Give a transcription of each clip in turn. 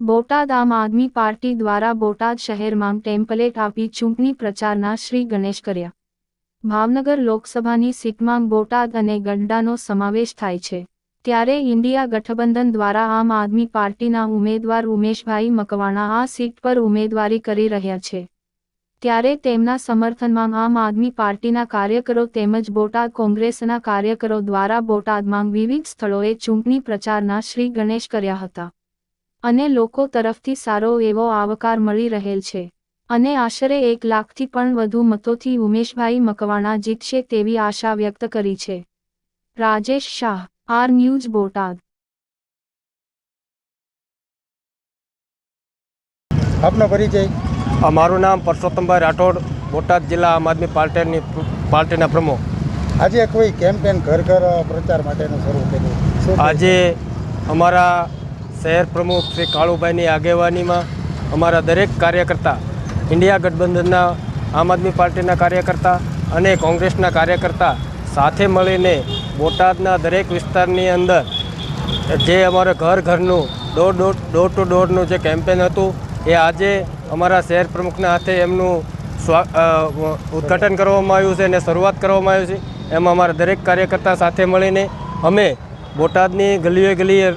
બોટાદ આમ આદમી પાર્ટી દ્વારા બોટાદ શહેરમાં ટેમ્પલેટ આપી ચૂંટણી પ્રચારના શ્રી ગણેશ કર્યા. ભાવનગર લોકસભાની સીટમાં બોટાદ અને ગંડાનો સમાવેશ થાય છે. ત્યારે ઇન્ડિયા ગઠબંધન દ્વારા આમ આદમી પાર્ટીના ઉમેદવાર ઉમેશભાઈ મકવાણા આ સીટ પર ઉમેદવારી કરી રહ્યા છે. ત્યારે તેમના સમર્થનમાં આમ આદમી પાર્ટીના કાર્યકરો તેમજ બોટાદ કોંગ્રેસના કાર્યકરો દ્વારા બોટાદમાં વિવિધ સ્થળોએ ચૂંટણી પ્રચારના શ્રી ગણેશ કર્યા હતા. અને લોકો તરફથી સારો એવો આવકાર મળી રહેલ છે. અને આશરે એક લાખથી પણ વધુ મતોથી ઉમેશભાઈ મકવાણા જીતશે તેવી આશા વ્યક્ત કરી છે. Rajesh Shah R News Botad. આપનો પરિચય? અમારું મારું નામ પરસોત્તમભાઈ રાઠોડ બોટાદ જિલ્લા આમ આદમી પાર્ટીની પાર્ટીના પ્રમુખ. આજે કોઈ કેમ્પેન ઘર ઘર પ્રચાર માટેનું શરૂ કર્યું? આજે અમારા શહેર પ્રમુખ શ્રી કાળુભાઈની આગેવાનીમાં અમારા દરેક કાર્યકર્તા, ઇન્ડિયા ગઠબંધનના, આમ આદમી પાર્ટીના કાર્યકર્તા અને કોંગ્રેસના કાર્યકર્તા સાથે મળીને બોટાદના દરેક વિસ્તારની અંદર જે અમારે ઘર ઘરનું ડોર ડોર ડોર ટુ ડોરનું જે કેમ્પેન હતું, એ આજે અમારા શહેર પ્રમુખના હાથે એમનું સ્વા ઉદ્ઘાટન કરવામાં આવ્યું છે અને શરૂઆત કરવામાં આવી છે. એમાં અમારા દરેક કાર્યકર્તા સાથે મળીને અમે બોટાદની ગલીએ ગલીએ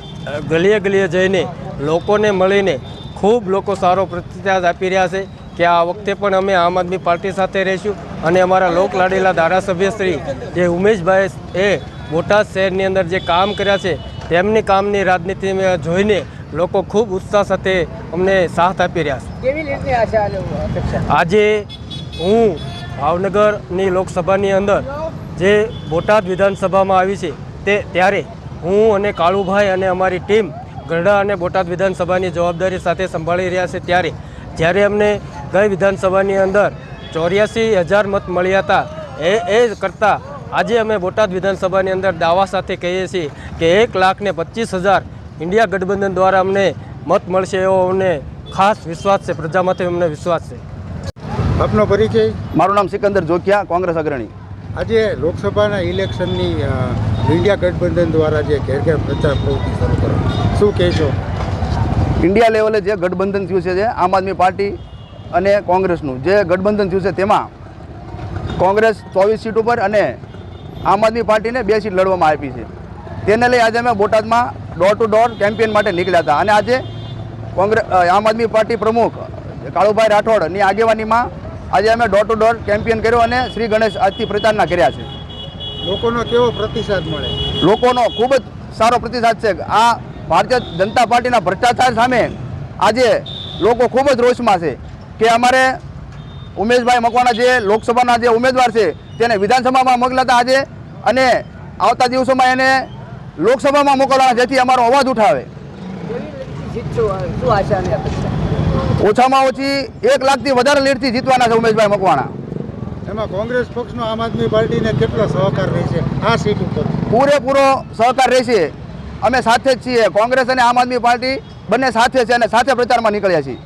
ગલીએ ગલીએ જઈને લોકોને મળીને ખૂબ લોકો સારો પ્રતિસાદ આપી રહ્યા છે કે આ વખતે પણ અમે આમ આદમી પાર્ટી સાથે રહીશું અને અમારા લોકલાડીલા ધારાસભ્ય શ્રી જે ઉમેશભાઈ એ બોટાદ શહેરની અંદર જે કામ કર્યા છે તેમની કામની રાજનીતિ જોઈને લોકો ખૂબ ઉત્સાહ સાથે અમને સાથ આપી રહ્યા છે. આજે હું ભાવનગરની લોકસભાની અંદર જે બોટાદ વિધાનસભામાં આવી છે તે ત્યારે હું અને કાળુભાઈ અને અમારી ટીમ ગરડા અને બોટાદ વિધાનસભાની જવાબદારી સાથે સંભાળી રહ્યા છે ત્યારે જ્યારે અમને ગઈ વિધાનસભાની અંદર ચોર્યાસી હજાર મત મળ્યા હતા એ એ કરતાં આજે અમે બોટાદ વિધાનસભાની અંદર દાવા સાથે કહીએ છીએ કે એક લાખને પચીસ હજાર ઇન્ડિયા ગઠબંધન દ્વારા અમને મત મળશે એવો અમને ખાસ વિશ્વાસ છે પ્રજામાંથી અમને વિશ્વાસ છે. આપનો પરિચય? મારું નામ સિકંદર જોકિયા કોંગ્રેસ અગ્રણી. આજે લોકસભાના ઇલેક્શનની ઇન્ડિયા ગઠબંધન દ્વારા જે ઘેર ઘેર પ્રચાર પ્રવૃત્તિ શરૂ કરો. શું કહેશો? ઇન્ડિયા લેવલે જે ગઠબંધન થયું છે આમ આદમી પાર્ટી અને કોંગ્રેસનું, જે ગઠબંધન થયું છે તેમાં કોંગ્રેસ ચોવીસ સીટ ઉપર અને આમ આદમી પાર્ટીને બે સીટ લડવામાં આપી છે. તેને લઈ આજે અમે બોટાદમાં ડોર ટુ ડોર કેમ્પેન માટે નીકળ્યા હતા. અને આજે કોંગ્રેસ આમ આદમી પાર્ટી પ્રમુખ કાળુભાઈ રાઠોડની આગેવાનીમાં આજે અમે ડોર ટુ ડોર કેમ્પેન કર્યો અને શ્રી ગણેશ આજથી પ્રચારના કર્યા છે. લોકોનો કેવો પ્રતિસાદ મળે? લોકોનો ખૂબ જ સારો પ્રતિસાદ છે. આ ભારતીય જનતા પાર્ટીના ભ્રષ્ટાચાર સામે આજે લોકો ખૂબ જ રોષમાં છે કે અમારે ઉમેશભાઈ મકવાણા જે લોકસભાના જે ઉમેદવાર છે તેને વિધાનસભામાં મોકલાતા આજે અને આવતા દિવસોમાં એને લોકસભામાં મોકલવાના જેથી અમારો અવાજ ઉઠાવે. ઓછામાં ઓછી એક લાખથી વધારે લીડથી જીતવાના છે ઉમેશભાઈ મકવાણા. એમાં કોંગ્રેસ પક્ષનો આમ આદમી પાર્ટીને કેટલો સહકાર રહેશે આ સીટ ઉપર. પૂરેપૂરો સહકાર રહેશે અમે સાથે જ છીએ. કોંગ્રેસ અને આમ આદમી પાર્ટી બંને સાથે છે અને સાથે પ્રચારમાં નીકળ્યા છીએ.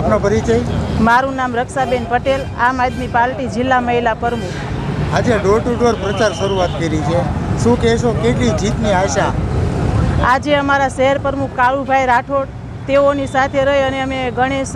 આપનો પરિચય? મારું નામ રક્ષાબેન પટેલ આમ આદમી પાર્ટી જિલ્લા મહિલા પ્રમુખ. આજે ડોર ટુ ડોર પ્રચાર શરૂઆત કરી છે. શું કહેશો કેટલી જીતની આશા? આજે અમારા શહેર પ્રમુખ કાળુભાઈ રાઠોડ તેઓની સાથે રહી અને અમે ગણેશ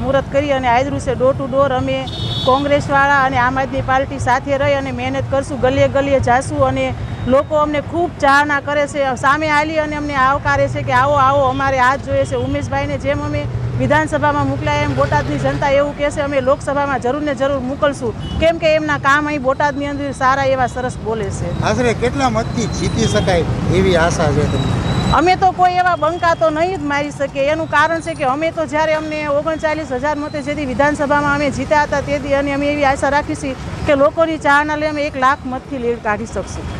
મુહૂર્ત કરી અને આજ દિવસે ડોર ટુ ડોર અમે કોંગ્રેસવાળા અને આમ આદમી પાર્ટી સાથે રહી અને મહેનત કરશું, ગલીએ ગલીએ જાશું અને લોકો અમને ખૂબ ચાહના કરે છે, સામે આલી અને અમને આવકારે છે કે આવો આવો, અમારે આ જોઈએ છે. ઉમેશભાઈને જેમ અમે વિધાનસભામાં મોકલાય એમ બોટાદની જનતા એવું કહેશે અમે લોકસભામાં જરૂર ને જરૂર મોકલશું. કેમ કે એમના કામ અહીં બોટાદની અંદર સારા એવા સરસ બોલે છે. આશરે કેટલા મતથી જીતી શકાય એવી આશા છે તમને? અમે તો કોઈ એવા બંકા તો નહીં જ મારી શકીએ. એનું કારણ છે કે અમે તો જ્યારે અમને ઓગણચાલીસ હજાર મતે જેથી વિધાનસભામાં અમે જીત્યા હતા તેથી અને અમે એવી આશા રાખીશું કે લોકોની ચાહના લઈ અમે એક લાખ મતથી લીડ કાઢી શકશું.